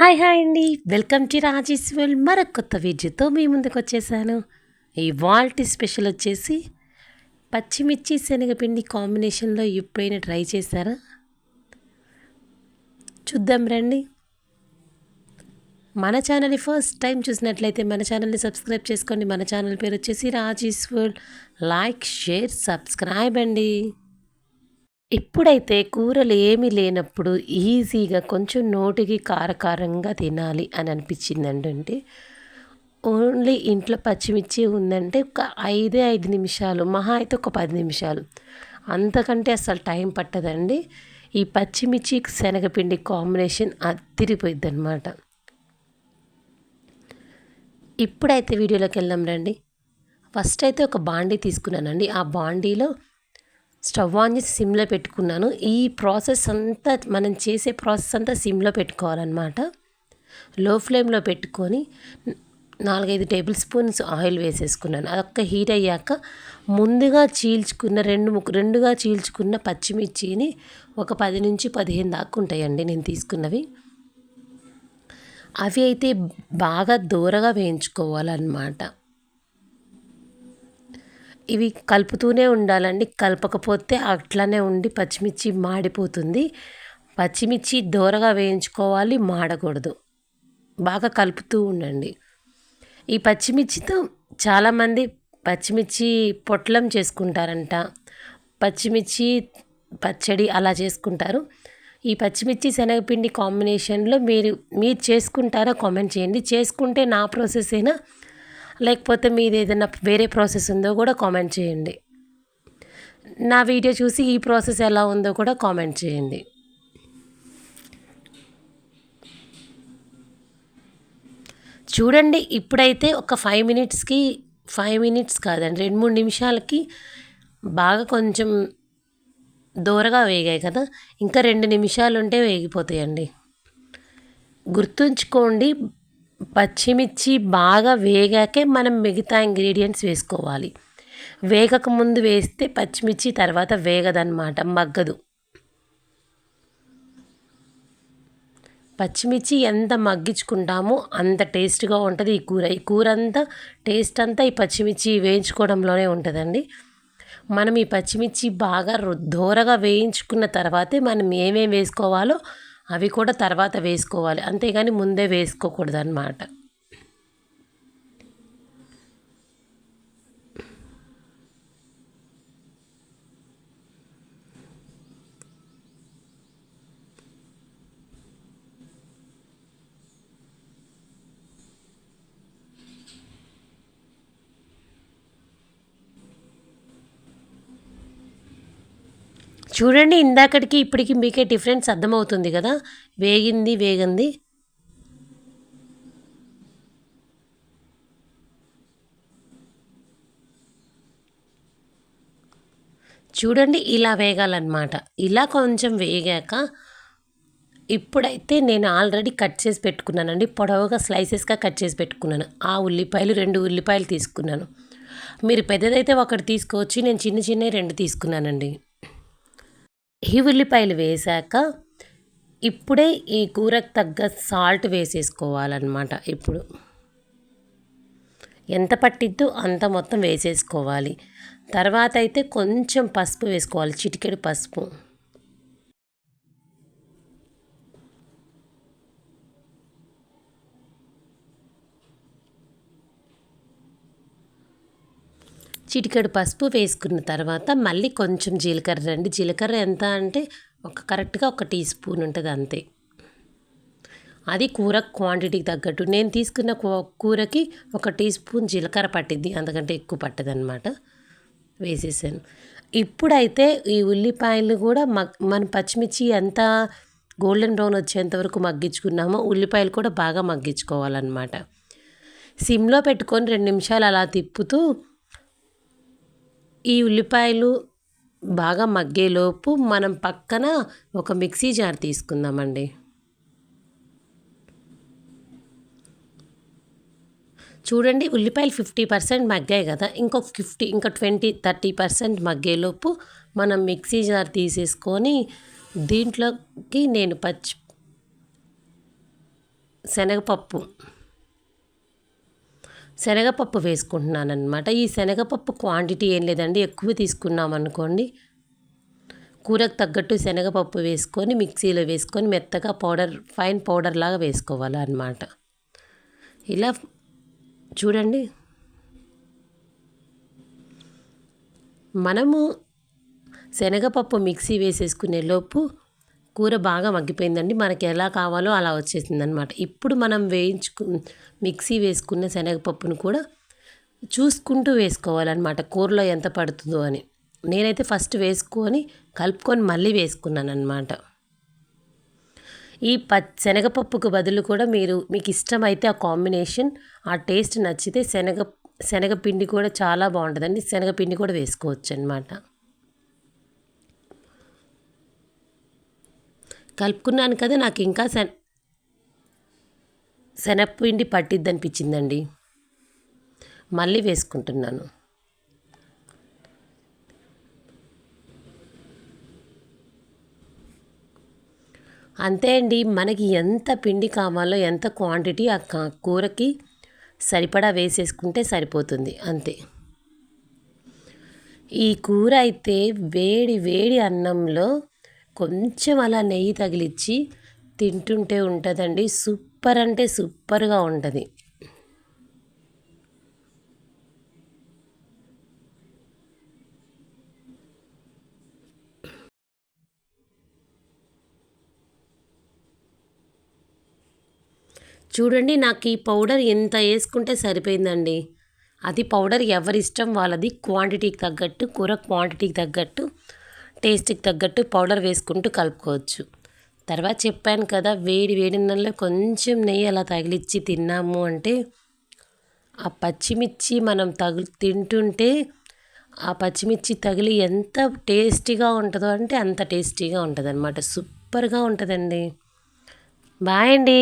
Hi hi అండి. Welcome to Rajeshwal మరొక కొత్త వీడియోతో మీ ముందుకు వచ్చేసాను. ఈ వాల్టీ స్పెషల్ వచ్చేసి పచ్చిమిర్చి శనగపిండి కాంబినేషన్లో ఎప్పుడైనా ట్రై చేశారా? చూద్దాం రండి. మన ఛానల్ని ఫస్ట్ టైం చూసినట్లయితే మన ఛానల్ని సబ్స్క్రైబ్ చేసుకోండి. మన ఛానల్ పేరు వచ్చేసి రాజేశ్వల్ లైక్ షేర్ సబ్స్క్రైబ్ అండి. ఇప్పుడైతే కూరలు ఏమీ లేనప్పుడు ఈజీగా కొంచెం నోటికి కారకారంగా తినాలి అని అనిపించిందండి అంటే ఓన్లీ ఇంట్లో పచ్చిమిర్చి ఉందంటే ఒక ఐదే ఐదు నిమిషాలు మహా అయితే ఒక పది నిమిషాలు. అంతకంటే అసలు టైం పట్టదండి. ఈ పచ్చిమిర్చి శనగపిండి కాంబినేషన్ అదిరిపోయిద్ది అనమాట ఇప్పుడైతే వీడియోలోకి వెళ్దాం రండి. ఫస్ట్ అయితే ఒక బాండీ తీసుకున్నానండి. ఆ బాండీలో స్టవ్ ఆన్ చేసి సిమ్లో పెట్టుకున్నాను. ఈ ప్రాసెస్ అంతా మనం చేసే ప్రాసెస్ అంతా సిమ్లో పెట్టుకోవాలన్నమాట. లో ఫ్లేమ్లో పెట్టుకొని నాలుగైదు టేబుల్ స్పూన్స్ ఆయిల్ వేసేసుకున్నాను. అదొక్క హీట్ అయ్యాక ముందుగా చీల్చుకున్న రెండు ముక్కు రెండుగా చీల్చుకున్న పచ్చిమిర్చిని ఒక పది నుంచి పదిహేను దాకా ఉంటాయండి నేను తీసుకున్నవి. అవి అయితే బాగా దూరగా వేయించుకోవాలన్నమాట. ఇవి కలుపుతూనే ఉండాలండి. కలపకపోతే అట్లానే ఉండి పచ్చిమిర్చి మాడిపోతుంది. పచ్చిమిర్చి దోరగా వేయించుకోవాలి మాడకూడదు. బాగా కలుపుతూ ఉండండి. ఈ పచ్చిమిర్చితో చాలామంది పచ్చిమిర్చి పొట్లం చేసుకుంటారంట. పచ్చిమిర్చి పచ్చడి అలా చేసుకుంటారు. ఈ పచ్చిమిర్చి శనగపిండి కాంబినేషన్లో మీరు మీరు చేసుకుంటారా కామెంట్ చేయండి. చేసుకుంటే నా ప్రాసెస్ అయినా లేకపోతే మీది ఏదైనా వేరే ప్రాసెస్ ఉందో కూడా కామెంట్ చేయండి. నా వీడియో చూసి ఈ ప్రాసెస్ ఎలా ఉందో కూడా కామెంట్ చేయండి. చూడండి ఇప్పుడైతే ఒక ఫైవ్ మినిట్స్కి ఫైవ్ మినిట్స్ కాదండి రెండు మూడు నిమిషాలకి బాగా కొంచెం దూరగా వేగాయి కదా. ఇంకా రెండు నిమిషాలు ఉంటే వేగిపోతాయండి. గుర్తుంచుకోండి పచ్చిమిర్చి బాగా వేగాకే మనం మిగతా ఇంగ్రీడియంట్స్ వేసుకోవాలి. వేగక ముందు వేస్తే పచ్చిమిర్చి తర్వాత వేగదన్నమాట మగ్గదు. పచ్చిమిర్చి ఎంత మగ్గించుకుంటామో అంత టేస్ట్గా ఉంటుంది ఈ కూర. ఈ కూర అంతా టేస్ట్ అంతా ఈ పచ్చిమిర్చి వేయించుకోవడంలోనే ఉంటుందండి. మనం ఈ పచ్చిమిర్చి బాగా దోరగా వేయించుకున్న తర్వాతే మనం ఏమేమి వేసుకోవాలో అవి కూడా తర్వాత వేసుకోవాలి. అంతేగాని ముందే వేసుకోకూడదు అనమాట చూడండి ఇందాకటికి ఇప్పటికి మీకే డిఫరెన్స్ అర్థమవుతుంది కదా? వేగింది వేగింది. చూడండి ఇలా వేగాలన్నమాట. ఇలా కొంచెం వేగాక ఇప్పుడైతే నేను ఆల్రెడీ కట్ చేసి పెట్టుకున్నానండి. పొడవుగా స్లైసెస్గా కట్ చేసి పెట్టుకున్నాను. ఆ ఉల్లిపాయలు రెండు ఉల్లిపాయలు తీసుకున్నాను. మీరు పెద్దదైతే ఒకటి తీసుకోవచ్చు నేను చిన్న చిన్న రెండు తీసుకున్నానండి. ఈ ఉల్లిపాయలు వేశాక ఇప్పుడే ఈ కూరకు తగ్గ సాల్ట్ వేసేసుకోవాలన్నమాట ఇప్పుడు. ఎంత పట్టిద్దో అంత మొత్తం వేసేసుకోవాలి. తర్వాత అయితే కొంచెం పసుపు వేసుకోవాలి చిటికెడు పసుపు. చిటికెడు పసుపు వేసుకున్న తర్వాత మళ్ళీ కొంచెం జీలకర్ర రండి జీలకర్ర ఎంత అంటే ఒక కరెక్ట్గా ఒక టీ స్పూన్ ఉంటుంది అంతే. అది కూర క్వాంటిటీకి తగ్గట్టు. నేను తీసుకున్న కూరకి ఒక టీ స్పూన్ జీలకర్ర పట్టిద్ది అంతకంటే ఎక్కువ పట్టదనమాట వేసేసాను. ఇప్పుడైతే ఈ ఉల్లిపాయలు కూడా మగ్ మన పచ్చిమిర్చి ఎంత గోల్డెన్ బ్రౌన్ వచ్చేంత వరకు మగ్గించుకున్నామో ఉల్లిపాయలు కూడా బాగా మగ్గించుకోవాలన్నమాట. సిమ్లో పెట్టుకొని రెండు నిమిషాలు అలా తిప్పుతూ ఈ ఉల్లిపాయలు బాగా మగ్గేలోపు మనం పక్కన ఒక మిక్సీ జార్ తీసుకుందామండి. చూడండి ఉల్లిపాయలు ఫిఫ్టీ పర్సెంట్ మగ్గాయి కదా ఇంకొక ఫిఫ్టీ ఇంకా ట్వంటీ థర్టీ పర్సెంట్ మగ్గేలోపు మనం మిక్సీ జార్ తీసేసుకొని దీంట్లోకి నేను పచ్చి శనగపప్పు శనగపప్పు వేసుకుంటున్నాను అనమాట ఈ శనగపప్పు క్వాంటిటీ ఏం లేదండి ఎక్కువ తీసుకున్నాం అనుకోండి. కూరకు తగ్గట్టు శనగపప్పు వేసుకొని మిక్సీలో వేసుకొని మెత్తగా పౌడర్ ఫైన్ పౌడర్ లాగా వేసుకోవాలన్నమాట. ఇలా చూడండి. మనము శనగపప్పు మిక్సీ వేసేసుకునే లోపు కూర బాగా మగ్గిపోయిందండి. మనకి ఎలా కావాలో అలా వచ్చేసింది అనమాట ఇప్పుడు మనం వేయించుకు మిక్సీ వేసుకున్న శనగపప్పును కూడా చూసుకుంటూ వేసుకోవాలన్నమాట. కూరలో ఎంత పడుతుందో అని. నేనైతే ఫస్ట్ వేసుకొని కలుపుకొని మళ్ళీ వేసుకున్నాను అనమాట ఈ ప శనగపప్పుకు బదులు కూడా మీరు మీకు ఇష్టమైతే ఆ కాంబినేషన్ ఆ టేస్ట్ నచ్చితే శనగ శనగపిండి కూడా చాలా బాగుంటుందండి. శనగపిండి కూడా వేసుకోవచ్చు అనమాట కలుపుకున్నాను కదా నాకు ఇంకా శన శనగపిండి పట్టిద్ది అనిపించిందండి మళ్ళీ వేసుకుంటున్నాను. అంతే అండి మనకి ఎంత పిండి కావాలో ఎంత క్వాంటిటీ ఆ కూరకి సరిపడా వేసేసుకుంటే సరిపోతుంది అంతే. ఈ కూర అయితే వేడి వేడి అన్నంలో కొంచెం అలా నెయ్యి తగిలిచ్చి తింటుంటే ఉంటుందండి. సూపర్ అంటే సూపర్గా ఉంటుంది. చూడండి నాకు ఈ పౌడర్ ఎంత వేసుకుంటే సరిపోయిందండి. అది పౌడర్ ఎవరిష్టం వాళ్ళది క్వాంటిటీకి తగ్గట్టు కూర క్వాంటిటీకి తగ్గట్టు టేస్ట్కి తగ్గట్టు పౌడర్ వేసుకుంటూ కలుపుకోవచ్చు. తర్వాత చెప్పాను కదా వేడి వేడి నెలలో కొంచెం నెయ్యి అలా తగిలిచ్చి తిన్నాము అంటే ఆ పచ్చిమిర్చి మనం తగులు తింటుంటే ఆ పచ్చిమిర్చి తగిలి ఎంత టేస్టీగా ఉంటుందో అంటే అంత టేస్టీగా ఉంటుంది అనమాట సూపర్గా ఉంటుందండి. బాయ్ అండి.